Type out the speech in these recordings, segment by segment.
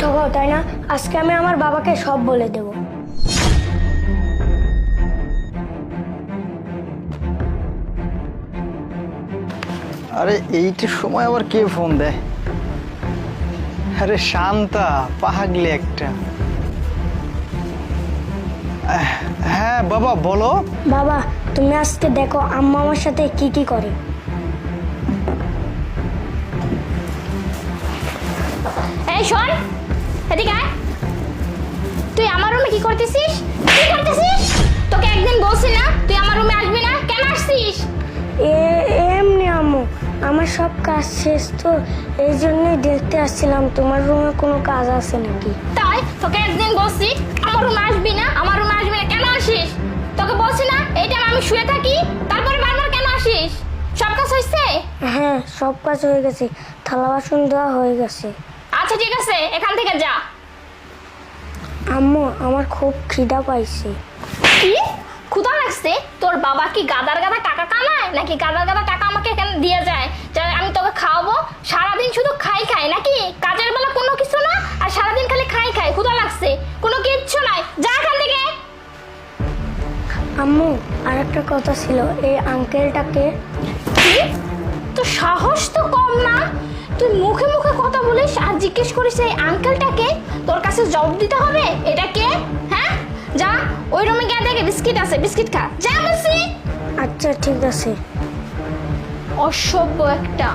ঠকাও তাই না? আজকে আমি আমার বাবাকে সব বলে দেব। আরে এইটার সময় আবার কে ফোন দেয়? আরে শান্তা পাহাগলি একটা। হ্যাঁ বাবা বলো। বাবা তুমি আজকে দেখো আম্মা আমার সাথে কি কি করে। এই শোন এদিকে আয়। তুই আমার রুমে কি করতেছিস? কি করতেছিস? তোকে একদিন বলছি না তুই আমার রুমে আসবি না। কেন আসছিস? এ এমনি আম্মু আমার সব কাজ শেষ তো এই জন্যই দেখতে আসছিলাম। তোমার রুমে কোনো কাজ আছে নাকি? তাই তোকে একদিন বলছি আমার রুমে আসবি না আমার রুমে আসবি না কেন আসিস? তোকে বলছি না এই টাইম আমি শুয়ে থাকি তারপরে বারবার কেন আসিস? সব কাজ হয়েছে হ্যাঁ সব কাজ হয়ে গেছে। থালা বাসন দেওয়া হয়ে গেছে। আচ্ছা ঠিক আছে এখান থেকে যা। আম্মু আমার খুব খিদা পাইছে। কি? ক্ষুধা লাগছে? তোর বাবা কি গাদার গাদা টাকা কামায়? নাকি গাদার গাদা টাকা আমাকে এখানে দিয়ে যায়? যে আমি তোকে খাওয়াবো। সারাদিন শুধু খাই খাই নাকি? কাজের বেলা কোনো কিছু না আর সারাদিন খালি খাই খাই ক্ষুধা লাগছে। কোনো কিচ্ছু নাই। যা এখান থেকে। আম্মু আর একটা কথা ছিল এই আঙ্কেলটাকে কি? তো সাহস তো কম না? তুই মুখে মুখে কথা বলিস আর জিজ্ঞেস করিস এই আঙ্কেলটাকে তোর কাছে জবাব দিতে হবে? এটা কে? হ্যাঁ? যা ওই রুমে গিয়ে দেখে বিস্কিট আছে বিস্কিট খা। যা বলছি। আচ্ছা ঠিক আছে। অসভ্য একটা।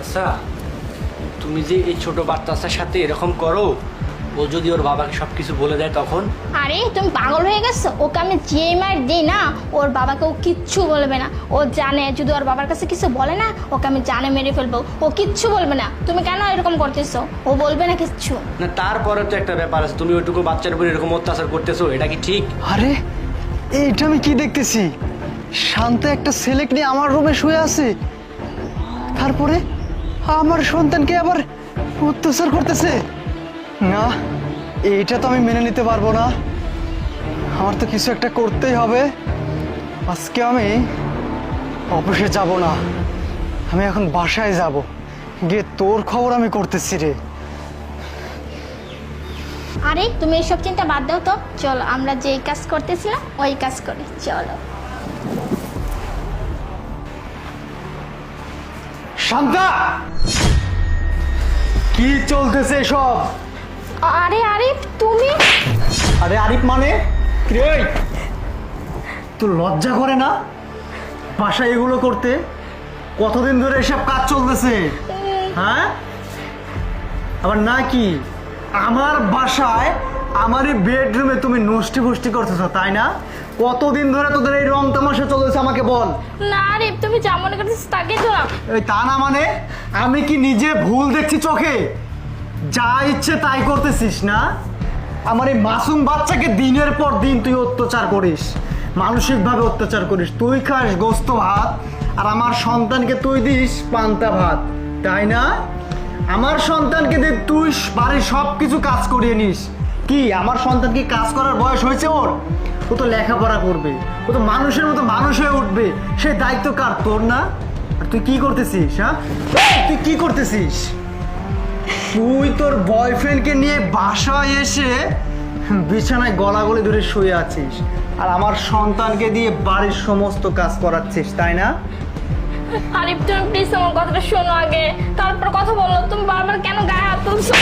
আচ্ছা তুমি যে এই ছোট বাচ্চাটার সাথে এরকম করো ও যদি ওর বাবাকে সব কিছু বলে দেয় তখন? আরে তুমি পাগল হয়ে গেছো? ওকে আমি যে মার দিই না ওর বাবাকে ও কিচ্ছু বলবে না। ও জানে যদি ওর বাবার কাছে কিছু বলে না ওকে আমি জানে মেরে ফেলব। ও কিচ্ছু বলবে না। তুমি কেন এরকম করতেছো? ও বলবে না কিচ্ছু। না তারপরে তো একটা ব্যাপার আছে। তুমি ওইটুকু বাচ্চার উপর এরকম অত্যাচার করতেছো এটা কি ঠিক? আরে এইটা আমি কি দেখতেছি? শান্ত একটা ছেলেক নিয়ে আমার রুমে শুয়ে আছে। তারপরে আমার সন্তানকে আবার অত্যাচার করতেছে। না এইটা তো আমি মেনে নিতে পারব না। আমার তো কিছু একটা করতেই হবে। আজকে আমি অফিসে যাব না। আমি এখন বাসায় যাব। গিয়ে তোর খবর আমি করতেছি রে। আরে তুমি এইসব চিন্তা বাদ দাও তো। চলো আমরা যেই কাজ করতেছিলাম ওই কাজ করি। চলো। শান্তা! কি চলতেছে সব আরে আরে তুমি? আরে আরিফ মানে? ওই? তোর লজ্জা করে না? বাসায় এগুলো করতে কতদিন ধরে এসব কাজ চলতেছে? হ্যাঁ? আবার না কি আমার বাসায় আমার এই বেডরুমে তুমি নষ্টি ফষ্টি করতেছো তাই না? কতদিন ধরে তোদের এই রং তামাশা চলতেছে আমাকে বল। না রে তুমি যা মনে করছিস তাকে তো এই তা না মানে? আমি কি নিজে ভুল দেখছি চোখে? যা ইচ্ছে তাই করতেছিস, না? আমার এই মাসুম বাচ্চাকে দিনের পর দিন তুই অত্যাচার করিস, মানসিকভাবে অত্যাচার করিস। তুই খাস গোস্ত ভাত আর আমার সন্তানকে তুই দিস পান্তা ভাত, তাই না? আমার সন্তানকে দিয়ে তুই বাড়ির সব কিছু কাজ করিয়ে নিস। কি, আমার সন্তান কি কাজ করার বয়স হয়েছে ওর? ও তো লেখাপড়া করবে, ও তো মানুষের মতো মানুষ হয়ে উঠবে, সে দায়িত্ব কার? তোর না? আর তুই কি করতেছিস হ্যাঁ? তুই কি করতেছিস? তুই তোর বয়ফ্রেন্ডকে নিয়ে বাসায় এসে বিছানায় গলাগলি ধরে শুয়ে আছিস আর আমার সন্তানকে দিয়ে বাড়ির সমস্ত কাজ করাচ্ছিস তাই না? আরিফ তুমি প্লিজ আমার কথাটা শোনো আগে। তারপর কথা বলো তুমি বারবার কেন গায়ে হাত তুলছো?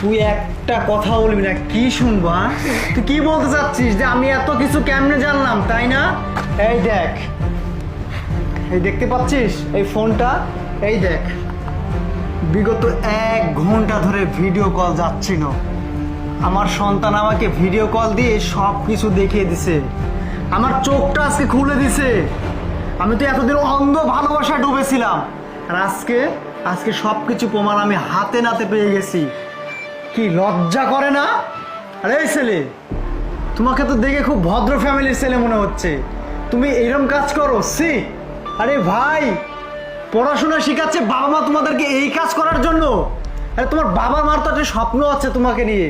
তুই একটা কথা বলবি না কি শুনব? তুই কি বলতে চাচ্ছিস যে আমি এত কিছু কেমনে জানলাম তাই না? এই দেখ এই দেখতে পাচ্ছিস এই ফোনটা? এই দেখ। বিগত এক ঘণ্টা ধরে ভিডিও কল যাচ্ছিল। আমার সন্তান আমাকে ভিডিও কল দিয়ে সব কিছু দেখিয়ে দিছে। আমার চোখটা আজকে খুলে দিছে। আমি তো এতদিন অন্ধ ভালোবাসায় ডুবেছিলাম। আর আজকে আজকে সব কিছু প্রমাণ আমি হাতে নাতে পেয়ে গেছি। কি লজ্জা করে না? আরে ছেলে, তোমাকে তো দেখে খুব ভদ্র ফ্যামিলির ছেলে মনে হচ্ছে। তুমি এরম কাজ করো সি আরে ভাই পড়াশোনা শেখাচ্ছে বাবা মা তোমাদেরকে এই কাজ করার জন্য। আরে তোমার বাবা মার তো একটা স্বপ্ন আছে তোমাকে নিয়ে।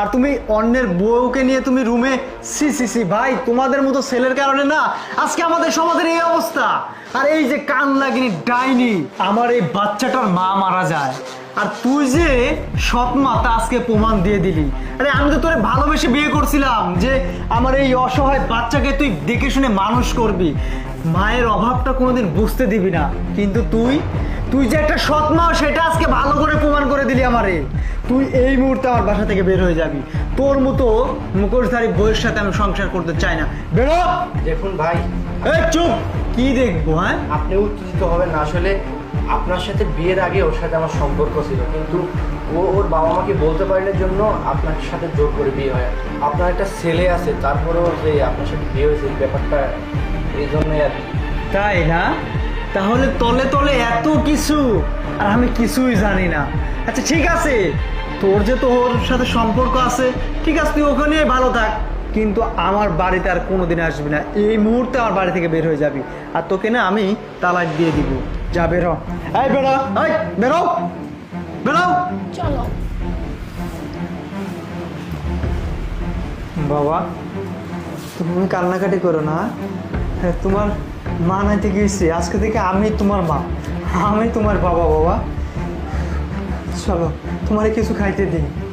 আর তুমি অন্যের বউকে নিয়ে তুমি রুমে সি সি সি ভাই, তোমাদের মতো ছেলের কারণে না, আজকে আমাদের সমাজের এই অবস্থা। আর এই যে কান লাগিনি ডাইনি, আমার এই বাচ্চাটার মা মারা যায়। আর তুই যে সৎ মা তা আজকে প্রমাণ দিয়ে দিলি। আরে আমি তো তোরে ভালোবেসে বিয়ে করছিলাম যে আমার এই অসহায় বাচ্চাকে তুই দেখে শুনে মানুষ করবি। মায়ের অভাবটা কোনোদিন বুঝতে দিবি না। কিন্তু তুই তুই যে একটা সৎ মা সেটা আজকে ভালো করে প্রমাণ করে দিলি আমারে। তুই এই মুহূর্তে আমার বাসা থেকে বের হয়ে যাবি। তোর মতো মুখোশধারী বইয়ের সাথে আমি সংসার করতে চাই না। বেরো দেখুন ভাই। এই চুপ! কি দেখব হ্যাঁ? আপনি উত্তেজিত হবেন না। আসলে আপনার সাথে বিয়ের আগে ওর সাথে আমার সম্পর্ক ছিল। কিন্তু ও ওর বাবা মাকে বলতে পারেন জন্য আপনার সাথে জোর করে বিয়ে হয়। আপনার একটা ছেলে আছে তারপরেও যে আপনার সাথে বিয়ে হয়েছে এই ব্যাপারটা এই জন্যই আর তাই না? তাহলে তলে তলে এত কিছু আর আমি কিছুই জানি না। আচ্ছা ঠিক আছে। তোর যে তোর সাথে সম্পর্ক আছে ঠিক আছে তুই ওখানে ভালো থাক। কিন্তু আমার বাড়িতে আর কোনোদিন আসবি না। এই মুহূর্তে আমার বাড়ি থেকে বের হয়ে যাবি। আর তোকে না আমি তালাক দিয়ে দিব। যা বেরো এই বেরো এই বেরো বেরো চলো। বাবা তুমি কান্নাকাটি করো না। তোমার মা নাইতে গিয়েছি আজকে থেকে আমি তোমার মা। আমি তোমার বাবা বাবা। চলো, তোমার কিছু খাইতে দিই।